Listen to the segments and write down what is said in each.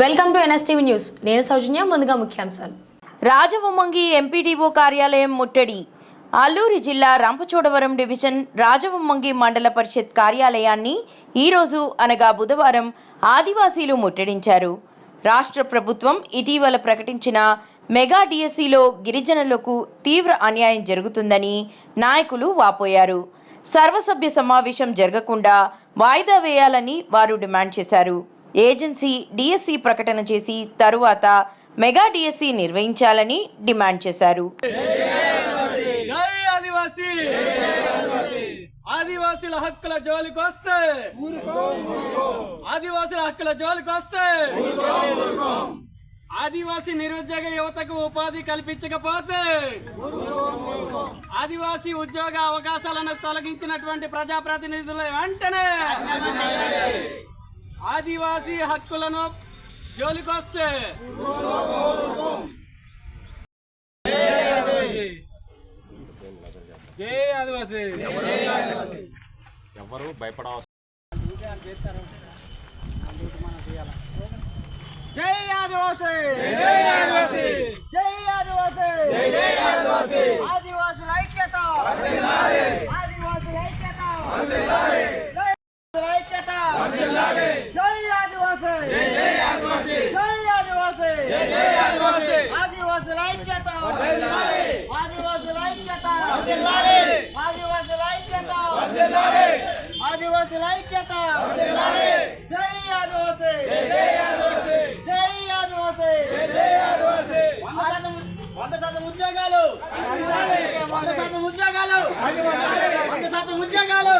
Welcome to NSTV news. నేను సౌజన్య ముందుగా ముఖ్యాంశాలు. రాజవొమ్మంగి ఎంపీడీఓ కార్యాలయం ముట్టడి. అల్లూరి జిల్లా రంపచోడవరం డివిజన్ రాజవొమ్మంగి మండల పరిషత్ కార్యాలయాన్ని ఈరోజు అనగా బుధవారం ఆదివాసీలు ముట్టడించారు. రాష్ట్ర ప్రభుత్వం ఇటీవల ప్రకటించిన మెగా డిఎస్సిలో గిరిజనులకు తీవ్ర అన్యాయం జరుగుతుందని నాయకులు వాపోయారు. సర్వసభ్య సమావేశం జరగకుండా వాయిదా వేయాలని వారు డిమాండ్ చేశారు. ఏజెన్సీ డిఎస్సి ప్రకటన చేసి తరువాత మెగా డిఎస్సి నిర్వహించాలని డిమాండ్ చేశారు. ఆదివాసీల హక్కుల జోలికి వస్తే ఆదివాసీల హక్కుల జోలికి వస్తే ఆదివాసీ నిరుద్యోగ యువతకు ఉపాధి కల్పించకపోతే ఆదివాసీ ఉద్యోగ అవకాశాలను తొలగించినటువంటి ప్రజాప్రతినిధులు వెంటనే ఆదివాసీ హక్కులను జోలికొస్తే జై ఆదివాసీ. ఎవరు భయపడవలసిన జై ఆదివాసీ. జై ఆదివాసీ. జై ఆదివాసీ. జై ఆదివాసీ. ఆదివాసుల ఐక్యత. ఆదివాసుల ఐక్యత ఆదివాసుల ఐక్యత జై ఆదివాసీ జై ఆదివాసీ జై ఆదివాసీ జై ఆదివాసీ ఆదివాసుల ఐక్యత ఆదివాసుల ఐక్యత ఆదివాసుల ఐక్యత ఆదివాసుల ఐక్యత జై ఆదివాసీ జై ఆదివాసీ జై ఆదివాసీ జై ఆదివాసీ వంద శాతం ఉద్యోగాలు. వంద శాతం ఉద్యోగాలు. వంద శాతం ఉద్యోగాలు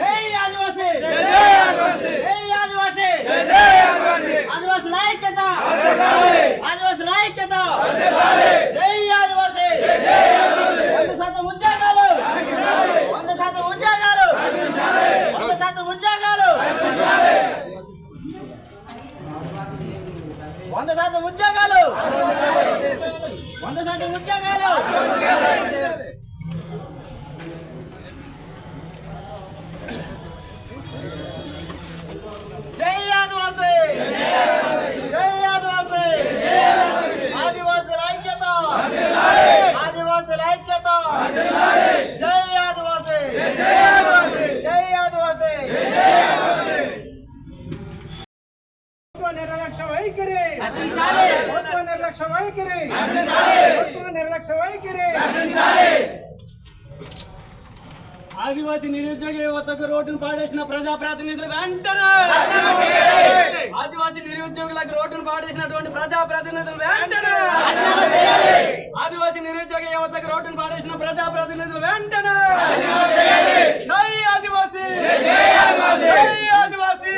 జై ఆదివాసీ జై ఆదివాసీ జై ఆదివాసీ జై ఆదివాసీ ఆదివాసుల ఐక్యత ఆదివాసుల ఐక్యత జై ఆదివాసీ వంద శాతం ఉద్యోగాలు వంద శాతం ఉద్యోగాలు వంద శాతం ఉద్యోగాలు వంద శాతం ఉద్యోగాలు వంద శాతం ఉద్యోగాలు జై ఆదివాసీ జై ఆదివాసీ ఆదివాసుల ఐక్యత ఆదివాసుల ఐక్యత జై ఆదివాసీ జై ఆదివాసీ జై ఆదివాసీ ప్రభుత్వ నిర్లక్ష్య వైఖరి నశించాలి ప్రభుత్వ నిర్లక్ష్య వైఖరి నశించాలి ప్రభుత్వ నిర్లక్ష్య వైఖరి నశించాలి ఆదివాసీ నిరుద్యోగ యువతకు రోడ్డును పాడేసిన ప్రజా ప్రతినిధులు వెంటనే! ఆదివాసీ నిరుద్యోగులకు రోడ్డును పాడేసినటువంటి ప్రజా ప్రతినిధులు వెంటనే! ఆదివాసీ నిరుద్యోగ యువతకు రోడ్డును పాడేసిన ప్రజాప్రతినిధులు వెంటనే! జై ఆదివాసీ! జై ఆదివాసీ! ఆదివాసీ!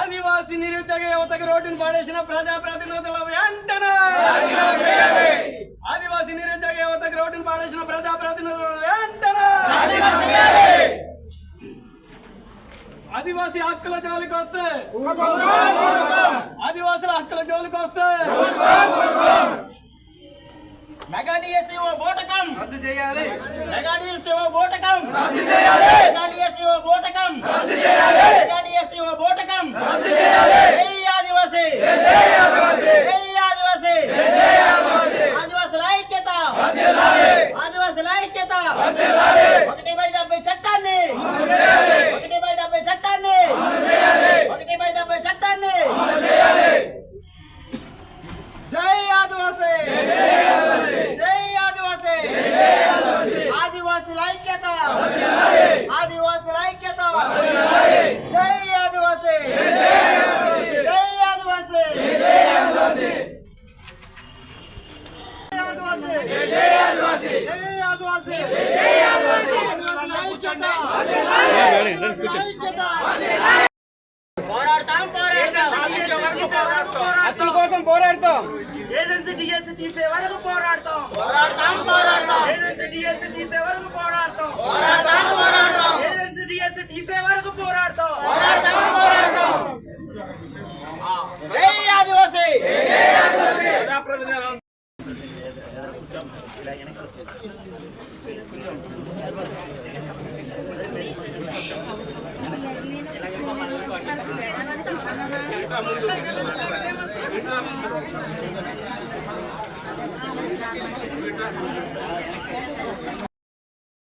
ఆదివాసీ నిరుద్యోగ యువతకు రోడ్డును పాడేసిన ప్రజాప్రతినిధులు వెంటనే ఆదివాసీ నిరుద్యోగ యువతకు రోడ్డును పాడేసిన ప్రజా వెంటనే ఆదివాసీ హక్కుల జాలికి వస్తే ఆదివాసుల హక్కుల జోలికి వస్తే మెగా డిఎస్సీ ఓ బోటకం రద్దు చేయాలి మెగా డిఎస్సీ ఓ బోటకం రద్దు చేయాలి మెగా డిఎస్సీ ఓ బోటకం రద్దు చేయాలి మెగా డిఎస్సీ ఓ బోటకం రద్దు చేయాలి జై ఆదివాసీ జై ఆదివాసీ జై ఆదివాసీ జై ఆదివాసీ ఆదివాసుల ఐక్యత వర్ధిల్లాలి ఆదివాసుల ఐక్యత వర్ధిల్లాలి ఒకటి బై డెబ్బై చట్టాన్ని అమలు చేయాలి ఒకటి బై డెబ్బై చట్టాన్ని అమలు చేయాలి ఒకటి బై డెబ్బై చట్టాన్ని అమలు చేయాలి జై ఆదివాసీ జై ఆదివాసీ ఆదివాసుల ఐక్యత. ఆదివాసుల ఐక్యత. జై ఆదివాసీ. జై ఆదివాసీ. జై ఆదివాసీ. ఆదివాసీ. ఐక్యత. ఐక్యత పోరాడతాం పోరాడతాం హక్కుల కోసం పోరాడతాం. ఏజెన్సీ డిఎస్సీ తీసే వరకు పోరాడతాం. పోరాడతాం పోరాడతాం. ఏజెన్సీ డిఎస్సీ తీసే వరకు పోరాడతాం. పోరాడతాం పోరాడతాం. ఏజెన్సీ డిఎస్సీ తీసే వరకు పోరాడతాం. పోరాడతాం పోరాడతాం జై ఆదివాసీ నేను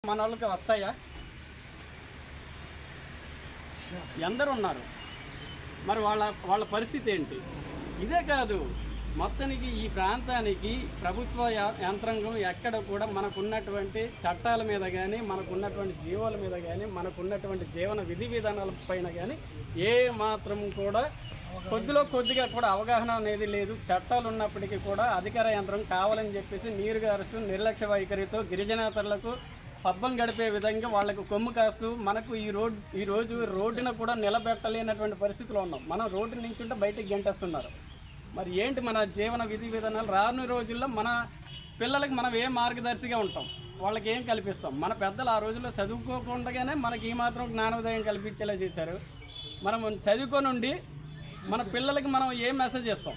మన వాళ్ళకి వస్తాయా? ఎందరు ఉన్నారు మరి వాళ్ళ వాళ్ళ పరిస్థితి ఏంటి? ఇదే కాదు మొత్తానికి ఈ ప్రాంతానికి ప్రభుత్వ యా- యంత్రాంగం ఎక్కడ కూడా మనకున్నటువంటి చట్టాల మీద కానీ మనకున్నటువంటి జీవాల మీద కానీ మనకున్నటువంటి జీవన విధి విధానాల పైన కానీ ఏ మాత్రం కూడా కొద్దిలో కొద్దిగా కూడా అవగాహన అనేది లేదు. చట్టాలు ఉన్నప్పటికీ కూడా అధికార యంత్రం కావాలని చెప్పేసి నీరు గారుస్తూ నిర్లక్ష్య వైఖరితో గిరిజనేతరులకు పబ్బం గడిపే విధంగా వాళ్ళకు కొమ్ము కాస్తూ మనకు ఈ రోడ్ ఈ రోజు రోడ్డున కూడా నిలబెట్టలేనటువంటి పరిస్థితిలో ఉన్నాం. మనం రోడ్డు నుంచి ఉంటే బయటికి గెంటేస్తున్నారు. మరి ఏంటి మన జీవన విధి విధానాలు? రాను రోజుల్లో మన పిల్లలకి మనం ఏ మార్గదర్శిగా ఉంటాం? వాళ్ళకి ఏం కల్పిస్తాం? మన పెద్దలు ఆ రోజుల్లో చదువుకోకుండానే మనకి ఈ మాత్రం జ్ఞానోదయం కల్పించేలా చేశారు. మనం చదువుకొని ఉండి మన పిల్లలకి మనం ఏం మెసేజ్ ఇస్తాం?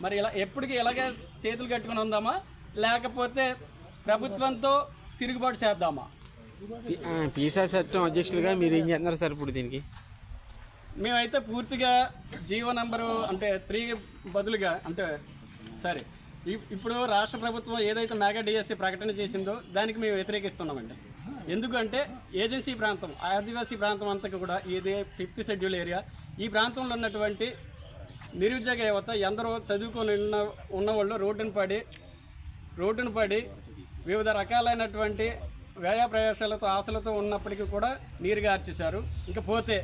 మరి ఇలా ఎప్పటికీ ఇలాగే చేతులు కట్టుకుని ఉందామా? లేకపోతే ప్రభుత్వంతో తిరుగుబాటు చేద్దామా? పీసా చట్టం అధ్యక్షులుగా మీరు ఏం చేస్తున్నారు సార్ ఇప్పుడు దీనికి? మేమైతే పూర్తిగా జీవో నంబరు అంటే త్రీ బదులుగా అంటే సరే ఇప్- ఇప్పుడు రాష్ట్ర ప్రభుత్వం ఏదైతే మెగా డిఎస్సి ప్రకటన చేసిందో దానికి మేము వ్యతిరేకిస్తున్నామండి. ఎందుకంటే ఏజెన్సీ ప్రాంతం ఆదివాసీ ప్రాంతం అంతా కూడా ఇది ఫిఫ్త్ షెడ్యూల్ ఏరియా. ఈ ప్రాంతంలో ఉన్నటువంటి నిరుద్యోగ యువత ఎందరో చదువుకొని ఉన్న ఉన్నవాళ్ళు రోడ్డును పడి రోడ్డును పడి వివిధ రకాలైనటువంటి వ్యయ ప్రయాసాలతో ఆశలతో ఉన్నప్పటికీ కూడా నీరు గార్చేశారు. ఇకపోతే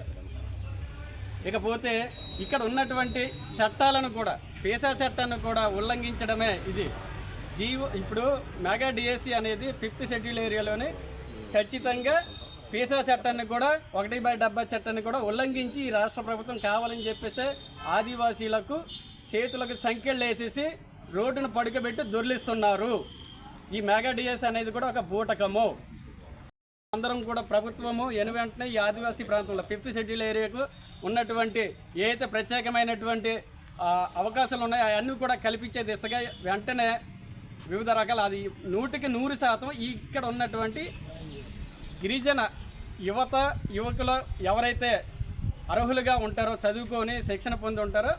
ఇకపోతే ఇక్కడ ఉన్నటువంటి చట్టాలను కూడా పేసా చట్టాన్ని కూడా ఉల్లంఘించడమే ఇది. జీవో ఇప్పుడు మెగా డిఎస్సి అనేది ఫిఫ్త్ షెడ్యూల్ ఏరియాలోని ఖచ్చితంగా పీసా చట్టాన్ని కూడా ఒకటి బై డెబ్బై చట్టాన్ని కూడా ఉల్లంఘించి ఈ రాష్ట్ర ప్రభుత్వం కావాలని చెప్పేసి ఆదివాసీలకు చేతులకు సంఖ్యలు వేసేసి రోడ్డును పడుకబెట్టి దొర్లిస్తున్నారు. ఈ మెగా డిఎస్ అనేది కూడా ఒక బూటకము. అందరం కూడా ప్రభుత్వము ఎను వెంటనే ఈ ఆదివాసీ ప్రాంతంలో ఫిఫ్త్ షెడ్యూల్ ఏరియాకు ఉన్నటువంటి ఏదైతే ప్రత్యేకమైనటువంటి అవకాశాలు ఉన్నాయో అవన్నీ కూడా కల్పించే దిశగా వెంటనే వివిధ రకాల అది నూటికి నూరు శాతం ఇక్కడ ఉన్నటువంటి గిరిజన యువత యువకులు ఎవరైతే అర్హులుగా ఉంటారో చదువుకొని శిక్షణ పొంది ఉంటారో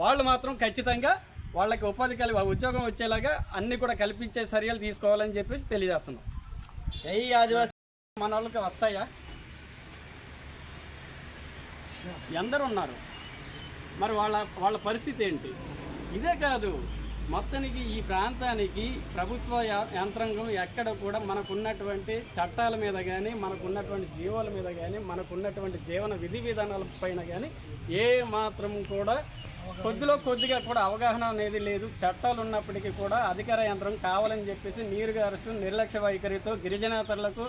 వాళ్ళు మాత్రం ఖచ్చితంగా వాళ్ళకి ఉపాధి కలిగి ఉద్యోగం వచ్చేలాగా అన్నీ కూడా కల్పించే చర్యలు తీసుకోవాలని చెప్పేసి తెలియజేస్తున్నాం. ఏ ఆదివాసీ మన వాళ్ళకి వస్తాయా? ఎందరు ఉన్నారు? మరి వాళ్ళ వాళ్ళ పరిస్థితి ఏంటి? ఇదే కాదు. మొత్తానికి ఈ ప్రాంతానికి ప్రభుత్వ యా- యంత్రాంగం ఎక్కడ కూడా మనకున్నటువంటి చట్టాల మీద కానీ మనకున్నటువంటి జీవాల మీద కానీ మనకున్నటువంటి జీవన విధి విధానాల పైన కానీ ఏ మాత్రం కూడా కొద్దిలో కొద్దిగా కూడా అవగాహన అనేది లేదు. చట్టాలు ఉన్నప్పటికీ కూడా అధికార యంత్రం కావాలని చెప్పేసి నీరుగా అరుస్తూ నిర్లక్ష్య వైఖరితో గిరిజనేతరులకు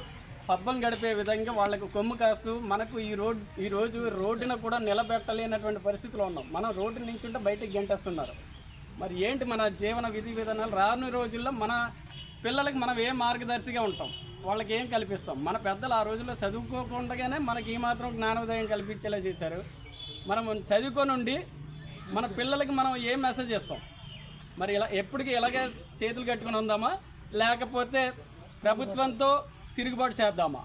పబ్బం గడిపే విధంగా వాళ్ళకు కొమ్ము కాస్తూ మనకు ఈ రోడ్ ఈ రోజు రోడ్డున కూడా నిలబెట్టలేనటువంటి పరిస్థితిలో ఉన్నాం. మనం రోడ్డు నుంచి ఉంటే బయటకు గెంటేస్తున్నారు. మరి ఏంటి మన జీవన విధి విధానాలు? రాను రోజుల్లో మన పిల్లలకి మనం ఏ మార్గదర్శిగా ఉంటాం? వాళ్ళకి ఏం కల్పిస్తాం? మన పెద్దలు ఆ రోజుల్లో చదువుకోకుండానే మనకి ఈ మాత్రం జ్ఞానోదయం కల్పించేలా చేశారు. మనం చదువుకోనుండి మన పిల్లలకి మనం ఏం మెసేజ్ ఇస్తాం? మరి ఇలా ఎప్పటికీ ఇలాగే చేతులు కట్టుకుని ఉందామా? లేకపోతే ప్రభుత్వంతో తిరుగుబాటు చేద్దామా?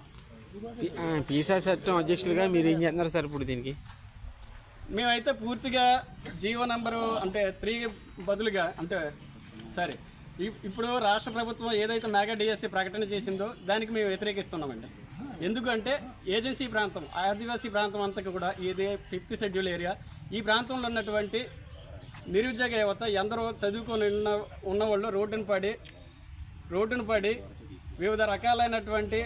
పీసా చట్టం అధ్యక్షులుగా మీరు ఏం చేస్తున్నారు సార్ ఇప్పుడు దీనికి? మేమైతే పూర్తిగా జీవో నంబరు అంటే త్రీ బదులుగా అంటే సరే ఇప్- ఇప్పుడు రాష్ట్ర ప్రభుత్వం ఏదైతే మెగా డిఎస్సీ ప్రకటన చేసిందో దానికి మేము వ్యతిరేకిస్తున్నామండి. ఎందుకంటే ఏజెన్సీ ప్రాంతం ఆదివాసీ ప్రాంతం అంతా కూడా ఇది ఫిఫ్త్ షెడ్యూల్ ఏరియా. ఈ ప్రాంతంలో ఉన్నటువంటి నిరుద్యోగ యువత ఎందరో చదువుకొని ఉన్న ఉన్నవాళ్ళు రోడ్డును పడి రోడ్డును పడి వివిధ రకాలైనటువంటి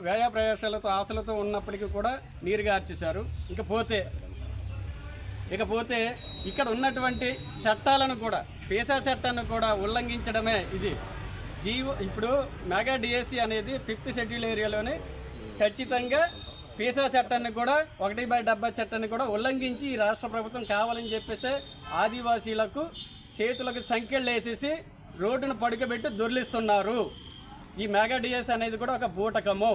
వ్యయ ప్రయాసాలతో ఆశలతో ఉన్నప్పటికీ కూడా నీరుగా ఆర్చేశారు ఇక పోతే ఇకపోతే ఇక్కడ ఉన్నటువంటి చట్టాలను కూడా పేసా చట్టాన్ని కూడా ఉల్లంఘించడమే ఇది. జీవో ఇప్పుడు మెగా డిఎస్సి అనేది ఫిఫ్త్ షెడ్యూల్ ఏరియాలోని ఖచ్చితంగా పీసా చట్టాన్ని కూడా ఒకటి బై డెబ్బై చట్టాన్ని కూడా ఉల్లంఘించి ఈ రాష్ట్ర ప్రభుత్వం కావాలని చెప్పేసి ఆదివాసీలకు చేతులకు సంఖ్యలు వేసేసి రోడ్డును పడుకబెట్టి దొర్లిస్తున్నారు. ఈ మెగా డిఎస్ అనేది కూడా ఒక బూటకము.